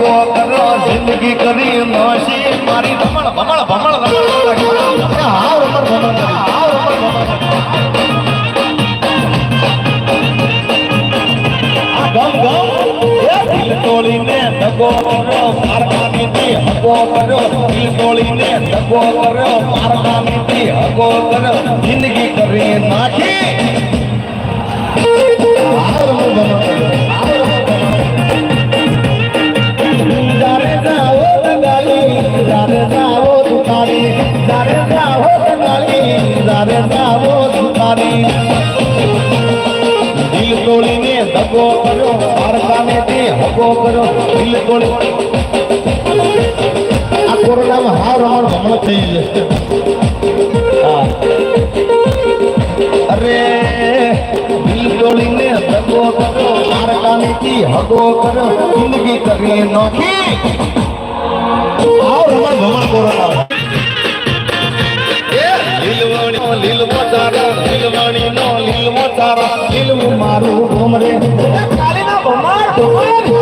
ધક્કો કરો જિંદગી કરી નોશી મારી ભમણ ભમણ ભમણ ભમણ. હાવ રમણ ભમણ હાવ તોડીને થી હગો તોડીને થી હગો દિલ તોડીને ધક્કો કર્યો દિલ આ કોરોનામાં હાવ રમણ ભમણ થઈ જશે અરે દિલ તોડીને ધક્કો કર્યો હગો કર્યો જિંદગી કરી નોખી આવ રમણ ભમણ કોરોના લીલવું મારું કાલીના ભમર ભમર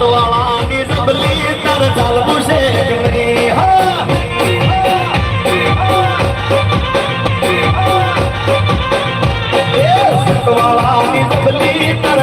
સતવાળાની ડબલી તર ચાલવું છે ડગરી. હા. એ સતવાળાની ડબલી તર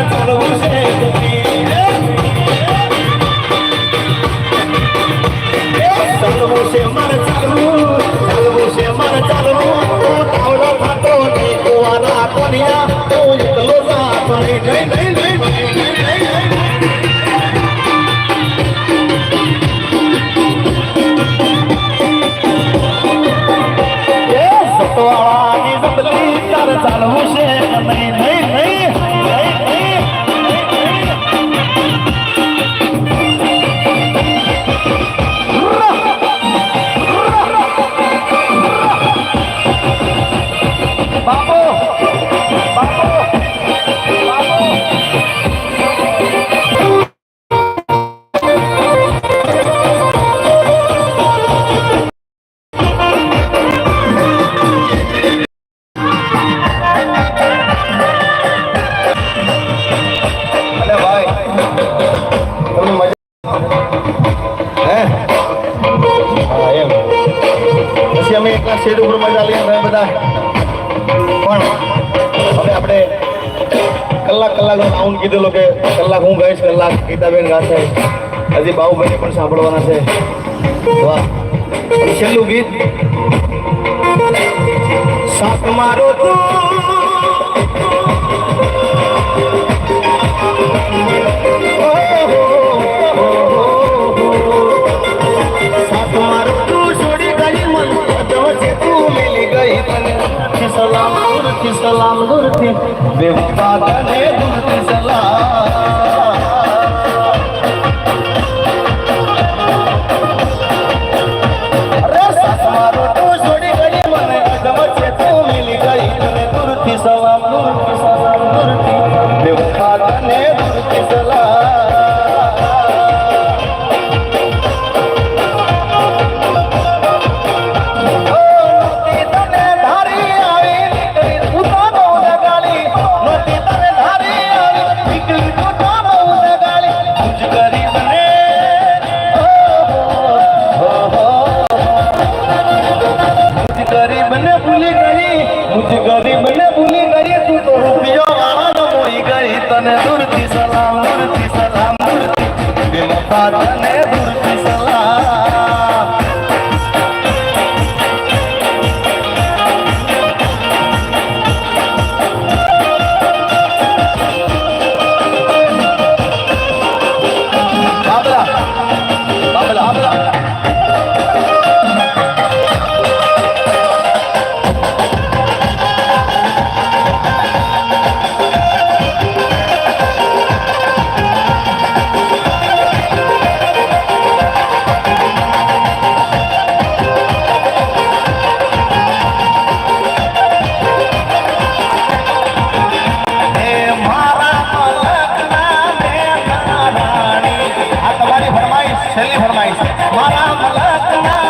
શેડ ઉપર મજા અમે બધા. પણ હવે આપણે કલાક કલાક રાઉન્ડ કીધેલો કે કલાક હું ગાઈશ, કલાક ગીતાબેન ગાશે. હજી બાહુભાઈને પણ સાંભળવાના છે. વાહ. છેલ્લું ગીત. સાત મારો મારો Allah. साधने ફરમાય છે મારા મલકના